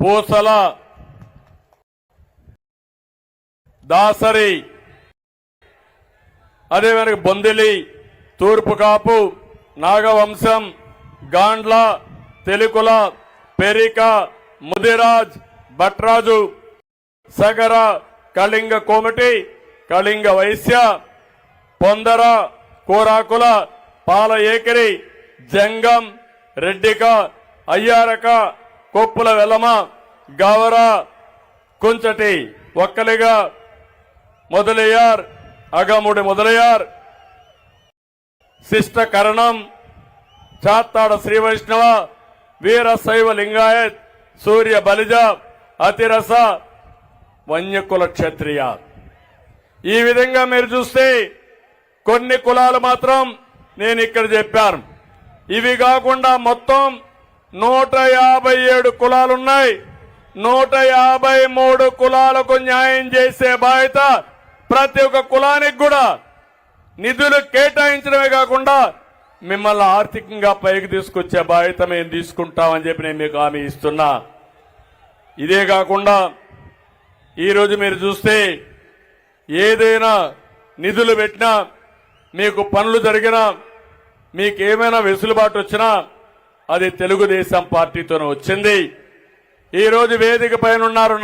పూసల దాసరి అదే మనకి బొందిలి తూర్పు కాపు నాగవంశం గాండ్ల తెలుకుల పెరిక ముదిరాజ్ భట్రాజు సగర కళింగ కోమటి కళింగ వైశ్య పొందర కోరాకుల పాల ఏకరి జంగం రెడ్డిక అయ్యారక కొప్పుల వెలమ గవర కుంచటి ఒక్కలిగా మొదలయ్యార్ అగముడి మొదలయ్యార్. శిష్ట కరణం చాత్తాడ శ్రీ వైష్ణవ వీర శైవ లింగాయత్ సూర్య బలిజ అతిరస వన్యకుల క్షత్రియ. ఈ విధంగా మీరు చూస్తే కొన్ని కులాలు మాత్రం నేను ఇక్కడ చెప్పాను. ఇవి కాకుండా మొత్తం నూట యాభై ఏడు కులాలున్నాయి. నూట యాభై మూడు కులాలకు న్యాయం చేసే బాధ్యత ప్రతి ఒక్క కులానికి కూడా. నిధులు కేటాయించడమే కాకుండా మిమ్మల్ని ఆర్థికంగా పైకి తీసుకొచ్చే బాధ్యత మేము తీసుకుంటామని చెప్పి నేను మీకు హామీ ఇస్తున్నా. ఇదే కాకుండా ఈరోజు మీరు చూస్తే ఏదైనా నిధులు పెట్టినా మీకు పనులు జరిగినా మీకు ఏమైనా వెసులుబాటు వచ్చినా అది తెలుగుదేశం పార్టీతోనే వచ్చింది. ఈరోజు వేదిక పైన ఉన్నారు